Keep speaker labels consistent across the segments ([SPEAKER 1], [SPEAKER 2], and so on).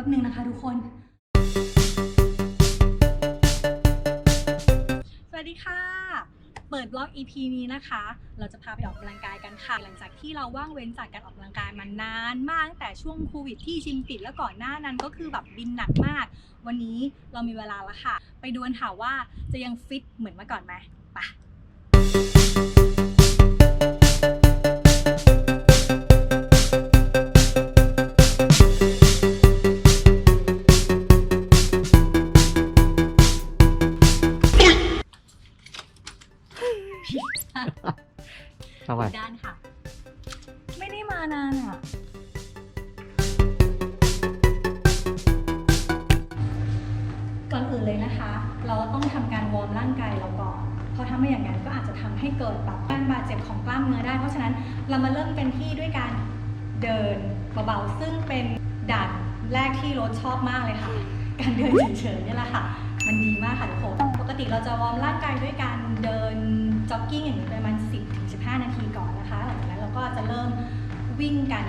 [SPEAKER 1] ป๊บนึงนะคะทุกคน สวัสดีค่ะ เปิดบล็อก EP นี้นะคะ เราจะพาไปออกกำลังกายกันค่ะ หลังจากที่เราว่างเว้นจากการออกกำลังกายมานานมากตั้งแต่ช่วงโควิดที่จิมปิดแล้วก่อนหน้านั้นก็คือแบบบินหนักมาก วันนี้เรามีเวลาแล้วค่ะ ไปดูกันค่ะว่าจะยังฟิตเหมือนเมื่อก่อนไหมไป
[SPEAKER 2] สวัสดี
[SPEAKER 1] ด้านค่ะ ไม่ได้มานานอะ ก่อนอื่นเลยนะคะ เราต้องทำการวอร์มร่างกายเราก่อน เพราะถ้าไม่อย่างนั้นก็อาจจะทำให้เกิดแบบการบาดเจ็บของกล้ามเนื้อได้ เพราะฉะนั้นเรามาเริ่มกันที่ด้วยการเดินเบาๆ ซึ่งเป็นด่านแรกที่รถชอบมากเลยค่ะ การเดินเฉยๆนี่แหละค่ะ มันดีมากค่ะทุกคน ปกติเราจะวอร์มร่างกายด้วยการเดินจ็อกกิ้งอย่างนี้ประมาณ 15 นาทีก่อนนะคะ หลังจากนั้นเราก็จะเริ่มวิ่งกัน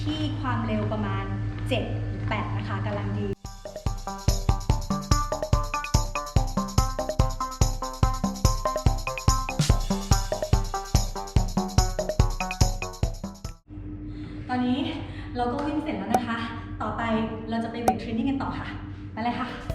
[SPEAKER 1] ที่ความเร็วประมาณ 7 หรือ 8 นะคะกำลังดีตอนนี้เราก็วิ่งเสร็จแล้วนะคะ ต่อไปเราจะไปเวทเทรนนิ่งกันต่อค่ะ ไปเลยค่ะ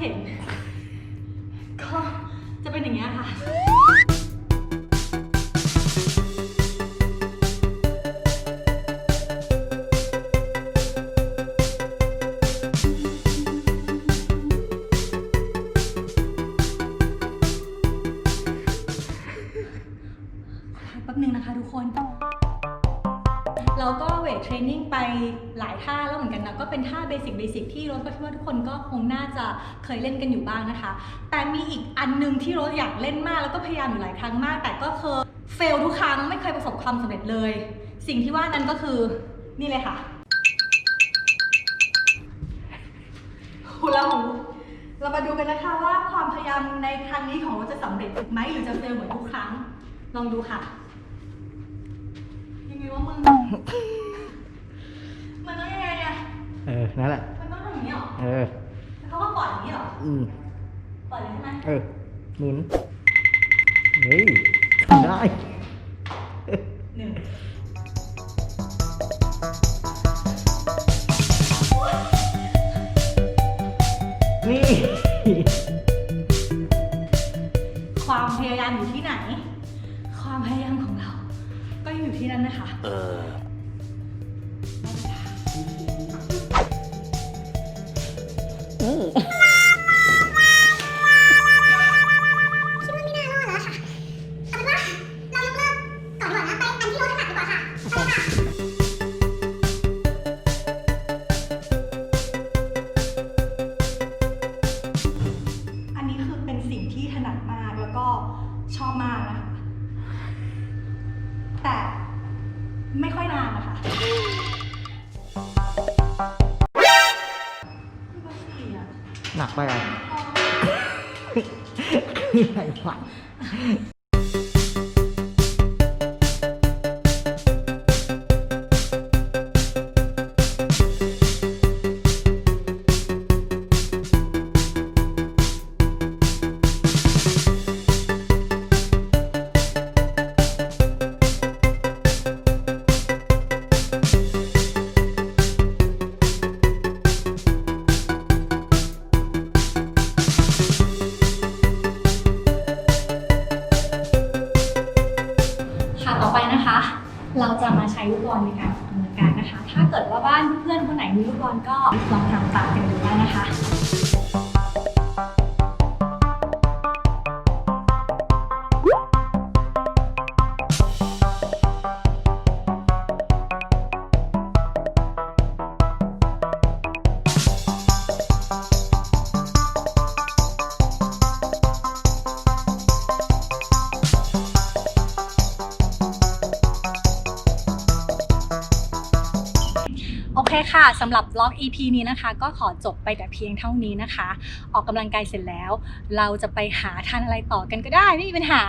[SPEAKER 1] เห็น ก็จะเป็นอย่างนี้ยค่ะพักแป๊บนึงนะคะทุกคนเราก็ เวทเทรนนิ่งไปหลายท่าแล้วเหมือนกันนะ ก็เป็นท่าเบสิกเบสิกที่โรสก็คิดว่าทุกคนก็คงน่าจะเคยเล่นกันอยู่บ้างนะคะ แต่มีอีกอันหนึงที่โรสอยากเล่นมากแล้วก็พยายามอยู่หลายครั้งมาก แต่ก็เคยเฟลทุกครั้งไม่เคยประสบความสำเร็จเลย สิ่งที่ว่านั้นก็คือนี่เลยค่ะฮูลาฮูเรามาดูกันนะคะว่าความพยายามในครั้งนี้ของเราจะสำเร็จไหมหรือจะเฟลเหมือนทุกครั้ง ลองดูค่ะยังไงวะมึง มันต้องยังไงอะ
[SPEAKER 2] เออ นั่นแหละ
[SPEAKER 1] มันต้องทำอย่างนี้เหรอ
[SPEAKER 2] เออ
[SPEAKER 1] แล้วเขาก็ปล่อยอย่างนี้เหรอ
[SPEAKER 2] อืม
[SPEAKER 1] ปล่อยเลยใช่ไหม
[SPEAKER 2] เออ หมุน เฮ้ยทำได้
[SPEAKER 1] หนึ่ง
[SPEAKER 2] นี่
[SPEAKER 1] ความพยายามอยู่ที่ไหน ความพยายามของเรา ก็ยังอยู่ที่นั่นนะคะ
[SPEAKER 2] เออ หนักไปอะ คืออะไรวะ
[SPEAKER 1] ต่อไปนะคะ เราจะมาใช้ลูกบอลในการออกกำลังกายนะคะ ถ้าเกิดว่าบ้านเพื่อนคนไหนมีลูกบอลก็ลองทำตามกันดูได้นะคะ ค่ะสำหรับบล็อก EP นี้นะคะ ก็ขอจบไปแต่เพียงเท่านี้นะคะ ออกกำลังกายเสร็จแล้ว เราจะไปหาทานอะไรต่อกันก็ได้ ไม่มีปัญหา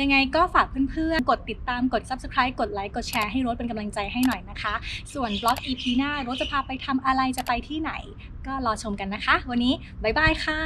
[SPEAKER 1] ยังไงก็ฝากเพื่อนๆ กดติดตามกด Subscribe กดไลค์กดแชร์ให้รถเป็นกำลังใจให้หน่อยนะคะ ส่วนบล็อก EP หน้ารถจะพาไปทำอะไรจะไปที่ไหน ก็รอชมกันนะคะ วันนี้บ๊ายบายค่ะ